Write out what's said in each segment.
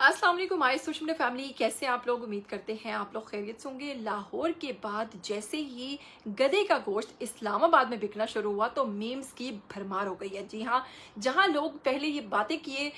My social media family, कैसे आप लोग? उम्मीद करते हैं आप लोग खैरियत से होंगे। लाहौर के बाद जैसे ही गधे का गोश्त इस्लामाबाद में बिकना शुरू हुआ तो मीम्स की भरमार हो गई है। जी हाँ जहाँ लोग पहले ये बातें किए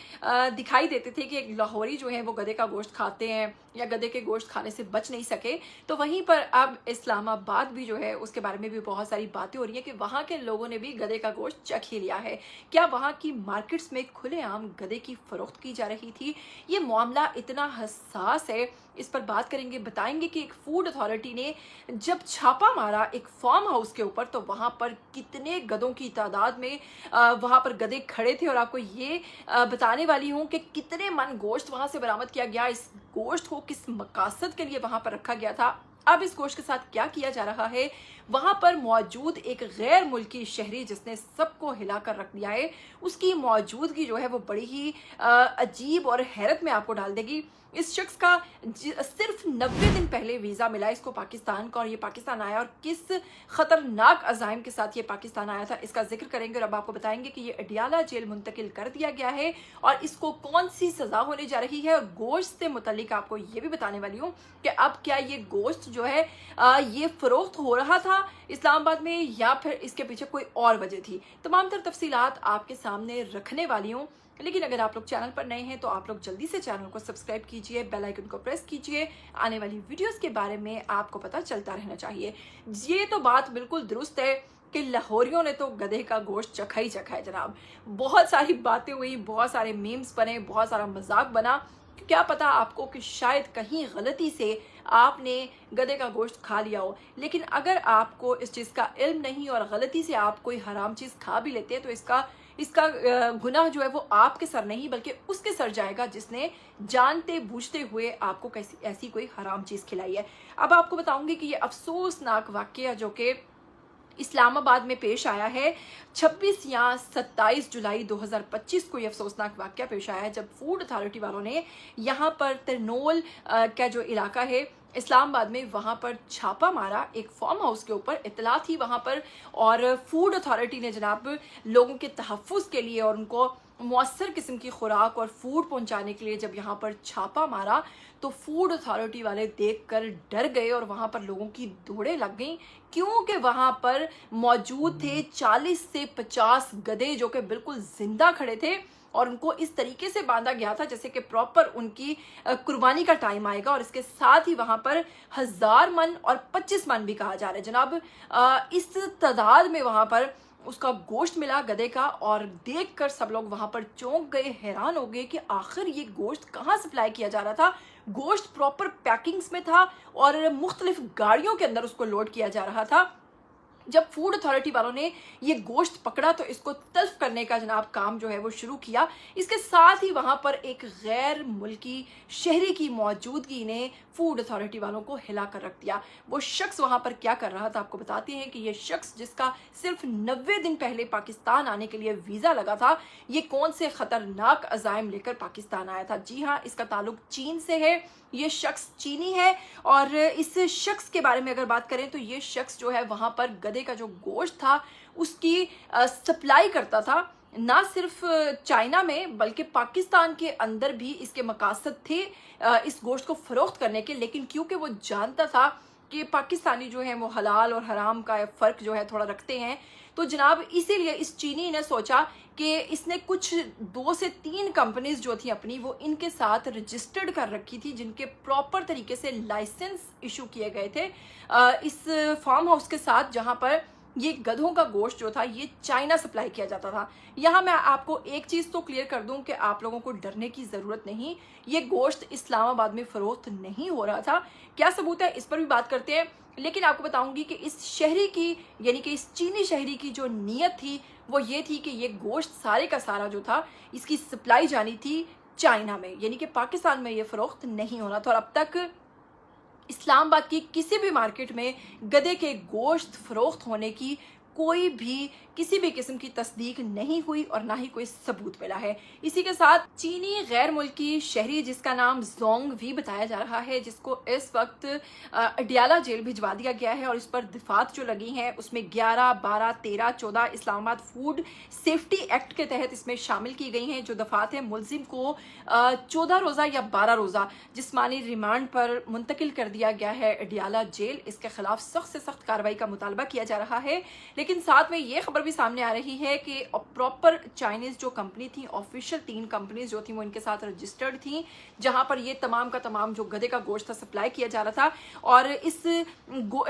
दिखाई देते थे कि एक लाहौरी जो है, वो गधे का गोश्त खाते हैं या गधे के गोश्त खाने से बच नहीं सके तो वहीं पर अब इस्लामाबाद भी जो है, उसके बारे में भी बहुत सारी बातें हो रही हैं कि वहाँ के लोगों ने भी गधे का गोश्त चख ही लिया है। क्या वहाँ की मार्केट्स में खुलेआम गधे की फरोख्त की जा रही थी? ये मामला इतना हसास है, इस पर बात करेंगे, बताएँगे कि एक फ़ूड अथॉरिटी ने जब छापा मारा एक फार्म हाउस के ऊपर तो वहाँ पर कितने गधों की तादाद में वहाँ पर गधे खड़े थे। और आपको ये बताने वाली हूँ कि कितने मन गोश्त वहाँ से बरामद किया गया। इस गोश्त को किस मकासद के लिए वहाँ पर रखा गया था? अब इस कोष के साथ क्या किया जा रहा है? वहाँ पर मौजूद एक गैर मुल्की शहरी जिसने सबको हिलाकर रख दिया है, उसकी मौजूदगी जो है वो बड़ी ही अजीब और हैरत में आपको डाल देगी। इस शख्स का सिर्फ़ नब्बे दिन पहले वीज़ा मिला इसको पाकिस्तान का और ये पाकिस्तान आया और किस खतरनाक अजाइम के साथ ये पाकिस्तान आया था इसका ज़िक्र करेंगे और अब आपको बताएँगे कि ये अडियाला जेल मुंतकिल कर दिया गया है और इसको कौन सी सजा होने जा रही है और गोश्त से मुतलिक आपको ये भी बताने वाली हूँ कि अब क्या ये गोश्त जो है आ, ये फरोख्त हो रहा था इस्लामाबाद में या फिर इसके पीछे कोई और वजह थी। तमाम तर तफसीलात आपके सामने रखने वाली हूँ। लेकिन अगर आप लोग चैनल पर नए हैं तो आप लोग जल्दी से चैनल को सब्सक्राइब कीजिए, बेल आइकन को प्रेस कीजिए। आने वाली वीडियोस के बारे में आपको पता चलता रहना चाहिए। ये तो बात बिल्कुल दुरुस्त है कि लाहौरियों ने तो गधे का गोश्त चखा ही चखा है, जनाब। बहुत सारी बातें हुई, बहुत सारे मीम्स बने, बहुत सारा मज़ाक बना। क्या पता आपको कि शायद कहीं गलती से आपने गधे का गोश्त खा लिया हो। लेकिन अगर आपको इस चीज़ का इल्म नहीं और गलती से आप कोई हराम चीज़ खा भी लेते हैं तो इसका इसका गुनाह जो है वो आपके सर नहीं, बल्कि उसके सर जाएगा, जिसने जानते बूझते हुए आपको कैसी, ऐसी कोई हराम चीज़ खिलाई है। अब आपको बताऊँगी कि ये अफसोसनाक वाक्य जो कि इस्लामाबाद में पेश आया है। 26 या 27 जुलाई 2025 को यह अफसोसनाक वाक्य पेश आया है, जब फ़ूड अथॉरिटी वालों ने यहाँ पर तरनोल का जो इलाका है इस्लामाबाद में वहाँ पर छापा मारा एक फार्म हाउस के ऊपर इतला थी वहाँ पर और फ़ूड अथॉरिटी ने जनाब लोगों के तहफ़ के लिए और उनको मौसर किस्म की खुराक और फ़ूड पहुँचाने के लिए जब यहाँ पर छापा मारा तो फ़ूड अथॉरिटी वाले देखकर डर गए और वहाँ पर लोगों की दौड़े लग गई क्योंकि वहाँ पर मौजूद थे 40 से 50 गधे जो कि बिल्कुल ज़िंदा खड़े थे। और उनको इस तरीके से बांधा गया था जैसे कि प्रॉपर उनकी कुर्बानी का टाइम आएगा और इसके साथ ही वहाँ पर हज़ार मन और पच्चीस मन भी कहा जा रहा है। जनाब इस तादाद में वहाँ पर उसका गोश्त मिला गधे का और देखकर सब लोग वहाँ पर चौंक गए, हैरान हो गए कि आखिर ये गोश्त कहाँ सप्लाई किया जा रहा था? गोश्त प्रॉपर पैकिंग्स में था और मुख्तलिफ़ गाड़ियों के अंदर उसको लोड किया जा रहा था। जब फ़ूड अथॉरिटी वालों ने ये गोश्त पकड़ा तो इसको तल्फ करने का जनाब काम जो है वो शुरू किया। इसके साथ ही वहाँ पर एक गैर मुल्की, शहरी की मौजूदगी ने फ़ूड अथॉरिटी वालों को हिला कर रख दिया। वो शख्स वहाँ पर क्या कर रहा था आपको बताते हैं कि ये शख्स जिसका सिर्फ़ नब्बे दिन पहले पाकिस्तान आने के लिए वीज़ा लगा था, ये कौन से खतरनाक अजायम लेकर पाकिस्तान आया था? जी हाँ इसका ताल्लुक चीन से है। ये शख्स चीनी है और इस शख्स के बारे में अगर बात करें तो ये शख्स जो है वहाँ पर गधे का जो गोश्त था, उसकी सप्लाई करता था, ना सिर्फ़ चाइना में, बल्कि पाकिस्तान के अंदर भी इसके मकासद थे इस गोश्त को फरोख्त करने के। लेकिन क्योंकि वो जानता था कि पाकिस्तानी जो है, वो हलाल और हराम का फ़र्क जो है, थोड़ा रखते हैं तो जनाब, इसीलिए इस चीनी ने सोचा कि इसने कुछ दो से तीन कंपनीज़ जो थी अपनी, वो इनके साथ रजिस्टर्ड कर रखी थी, जिनके प्रॉपर तरीके से लाइसेंस इशू किए गए थे। इस फार्म हाउस के साथ जहाँ पर ये गधों का गोश्त जो था, ये चाइना सप्लाई किया जाता था। यहाँ मैं आपको एक चीज़ तो क्लियर कर दूँ कि आप लोगों को डरने की ज़रूरत नहीं, ये गोश्त इस्लामाबाद में फ़रोख्त नहीं हो रहा था। क्या सबूत है? इस पर भी बात करते हैं। लेकिन आपको बताऊँगी कि इस शहरी की, यानी कि इस चीनी शहरी की जो नीयत थी, वो ये थी कि ये गोश्त सारे का सारा जो था, इसकी सप्लाई जानी थी चाइना में, यानी कि पाकिस्तान में ये फ़रोख्त नहीं होना था। और अब तक इस्लामाबाद की किसी भी मार्केट में गधे के गोश्त फरोख्त होने की कोई भी किसी भी किस्म की तस्दीक नहीं हुई और ना ही कोई सबूत मिला है। इसी के साथ चीनी गैर मुल्की शहरी जिसका नाम जोंग भी बताया जा रहा है जिसको इस वक्त अडियाला जेल भिजवा दिया गया है और इस पर दिफात जो लगी हैं उसमें 11, 12, 13, 14 इस्लामाबाद फ़ूड सेफ्टी एक्ट के तहत इसमें शामिल की गई हैं जो दफात है मुलजिम को चौदह रोज़ा या बारह रोज़ा जिसमानी रिमांड पर मुंतकिल कर दिया गया है अडियाला जेल। इसके खिलाफ सख्त से सख्त कार्रवाई का मुतालबा किया जा रहा है। लेकिन साथ में ये खबर भी सामने आ रही है कि प्रॉपर चाइनीज़ जो कंपनी थी ऑफिशियल तीन कंपनीज़ जो थी, वो इनके साथ रजिस्टर्ड थी, जहाँ पर ये तमाम का तमाम जो गधे का गोश्त था सप्लाई किया जा रहा था। और इस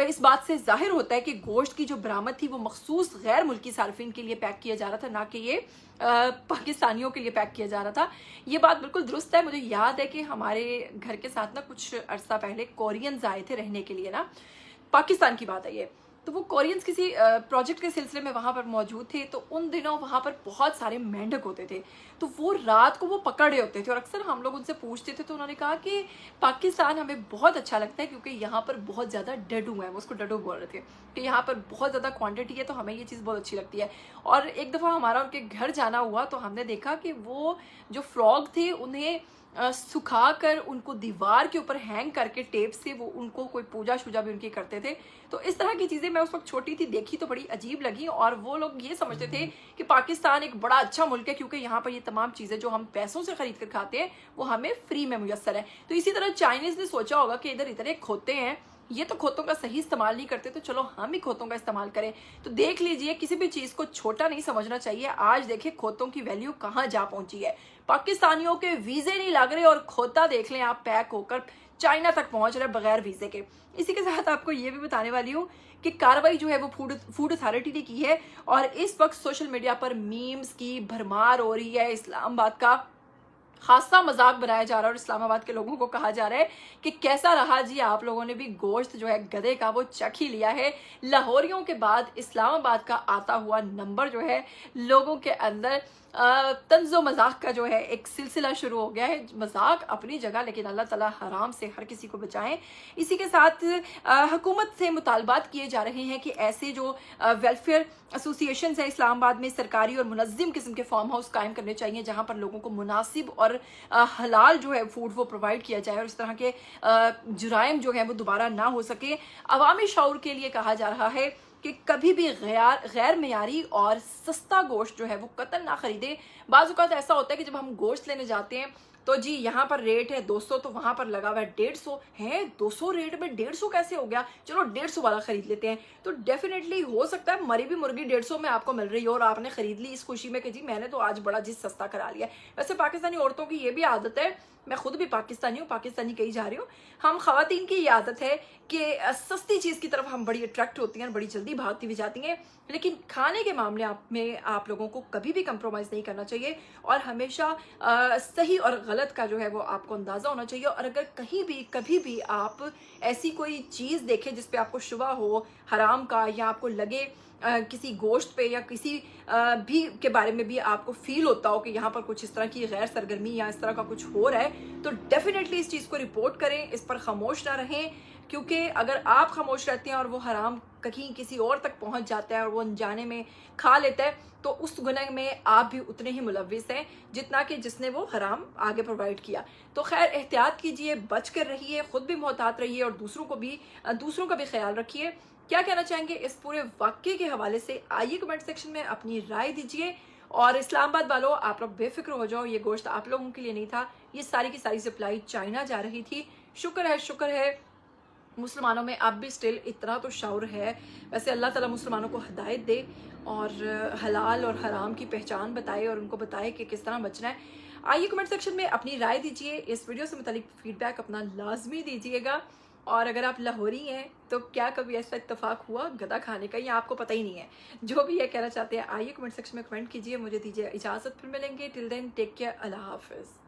इस बात से ज़ाहिर होता है कि गोश्त की जो बरामद थी, वो मखसूस गैर मुल्की सार्फिन के लिए पैक किया जा रहा था, ना कि ये पाकिस्तानियों के लिए पैक किया जा रहा था। ये बात बिल्कुल दुरुस्त है। मुझे याद है कि हमारे घर के साथ ना कुछ अर्सा पहले कोरियंस आए थे रहने के लिए ना। पाकिस्तान की बात है ये। तो वो कोरियंस किसी प्रोजेक्ट के सिलसिले में वहाँ पर मौजूद थे तो उन दिनों वहाँ पर बहुत सारे मेंढक होते थे। तो वो रात को वो पकड़ होते थे और अक्सर हम लोग उनसे पूछते थे तो उन्होंने कहा कि पाकिस्तान हमें बहुत अच्छा लगता है क्योंकि यहाँ पर बहुत ज़्यादा डडू है वो उसको डडू बोल रहे थे कि यहाँ पर बहुत ज़्यादा क्वान्टिटी है तो हमें ये चीज़ बहुत अच्छी लगती है। और एक दफ़ा हमारा उनके घर जाना हुआ तो हमने देखा कि वो जो फ्रॉग थे, उन्हें सुखा कर उनको दीवार के ऊपर हैंग करके टेप से वो उनको कोई पूजा शूजा भी उनकी करते थे। तो इस तरह की चीज़ें मैं उस वक्त छोटी थी देखी तो बड़ी अजीब लगी और वो लोग ये समझते थे कि पाकिस्तान एक बड़ा अच्छा मुल्क है क्योंकि यहाँ पर ये तमाम चीज़ें जो हम पैसों से खरीद कर खाते हैं वो हमें फ्री में मुयसर है। तो इसी तरह चाइनीज़ ने सोचा होगा कि इधर इतने खोते हैं। ये तो खोतों का सही इस्तेमाल नहीं करते तो चलो हम ही खोतों का इस्तेमाल करें। तो देख लीजिए, किसी भी चीज़ को छोटा नहीं समझना चाहिए। आज देखिए खोतों की वैल्यू कहाँ जा पहुँची है। पाकिस्तानियों के वीजे नहीं लग रहे और खोता देख लें आप पैक होकर चाइना तक पहुँच रहे बगैर वीजे के। इसी के साथ आपको ये भी बताने वाली हूँ कि कार्रवाई जो है वो फ़ूड फ़ूड अथॉरिटी ने की है और इस वक्त सोशल मीडिया पर मीम्स की भरमार हो रही है इस्लामाबाद का। खासा मज़ाक बनाया जा रहा है और इस्लामाबाद के लोगों को कहा जा रहा है कि कैसा रहा जी, आप लोगों ने भी गोश्त जो है गधे का वो चख ही लिया है। लाहौरियों के बाद इस्लामाबाद का आता हुआ नंबर जो है लोगों के अंदर तंजो मज़ाक का जो है एक सिलसिला शुरू हो गया है। मज़ाक अपनी जगह, लेकिन अल्लाह ताला हराम से हर किसी को बचाएँ। इसी के साथ हुकूमत से मुतालबात किए जा रहे हैं कि ऐसे जो वेलफेयर एसोसिएशन है इस्लामाबाद में, सरकारी और मुनज़म किस्म के फार्म हाउस कायम करने चाहिए, जहाँ पर लोगों को मुनासिब और हलाल जो है फ़ूड वो प्रोवाइड किया जाए और इस तरह के जुराइम जो है वो दोबारा ना हो सके। अवामी शौर के लिए कहा जा रहा है कि कभी भी गैर गैर मैारी और सस्ता गोश्त जो है वो कतल ना खरीदे। बाज़ात ऐसा होता है कि जब हम गोश्त लेने जाते हैं तो जी, यहाँ पर रेट है 200 तो वहाँ पर लगा हुआ है डेढ़ सौ। है 200 रेट में डेढ़ सौ कैसे हो गया? चलो, डेढ़ सौ वाला खरीद लेते हैं। तो डेफिनेटली हो सकता है मरी भी मुर्गी डेढ़ सौ में आपको मिल रही है और आपने खरीद ली इस खुशी में कि जी, मैंने तो आज बड़ा जी सस्ता करा लिया वैसे पाकिस्तानी औरतों की ये भी आदत है, मैं खुद भी पाकिस्तानी हूँ, पाकिस्तानी कही जा रही हूँ। हम खातन की आदत है कि सस्ती चीज़ की तरफ़ हम बड़ी अट्रैक्ट होती हैं बड़ी जल्दी भागती भी जाती हैं। लेकिन खाने के मामले आप में आप लोगों को कभी भी कंप्रोमाइज़ नहीं करना चाहिए और हमेशा आ, सही और गलत का जो है वो आपको अंदाज़ा होना चाहिए। और अगर कहीं भी कभी भी आप ऐसी कोई चीज़ देखें जिस पे आपको शुबा हो हराम का या आपको लगे आ, किसी गोश्त पे या किसी आ, भी के बारे में भी आपको फील होता हो कि यहाँ पर कुछ इस तरह की गैर सरगर्मी या इस तरह का कुछ हो रहा है तो डेफिनेटली इस चीज़ को रिपोर्ट करें इस पर खामोश ना रहें। क्योंकि अगर आप खामोश रहते हैं और वो हराम कहीं किसी और तक पहुँच जाता है और वो अनजाने में खा लेता है तो उस गुनह में आप भी उतने ही मुलविस हैं जितना कि जिसने वो हराम आगे प्रोवाइड किया। तो खैर, एहतियात कीजिए बच कर रहिए, खुद भी मोहतात रहिए और दूसरों को भी, दूसरों का भी ख्याल रखिए। क्या कहना चाहेंगे इस पूरे वाक्य के हवाले से? आइए कमेंट सेक्शन में अपनी राय दीजिए। और इस्लामाबाद वालों, आप लोग बेफिक्र हो जाओ, ये गोश्त आप लोगों के लिए नहीं था। ये सारी की सारी सप्लाई चाइना जा रही थी। शुक्र है शुक्र है। मुसलमानों में अब भी स्टिल इतना तो शौर है। वैसे अल्लाह ताला मुसलमानों को हदायत दे और हलाल और हराम की पहचान बताए और उनको बताए कि किस तरह बचना है। आइए कमेंट सेक्शन में अपनी राय दीजिए। इस वीडियो से मुतालिक फीडबैक अपना लाजमी दीजिएगा। और अगर आप लाहौरी हैं तो क्या कभी ऐसा इतफाक हुआ? गदा खाने का या आपको पता ही नहीं है। जो भी ये कहना चाहते हैं, आइए कमेंट सेक्शन में कमेंट कीजिए। मुझे दीजिए इजाज़त। फिर मिलेंगे। टिल देन टेक केयर अल्लाह हाफिज़।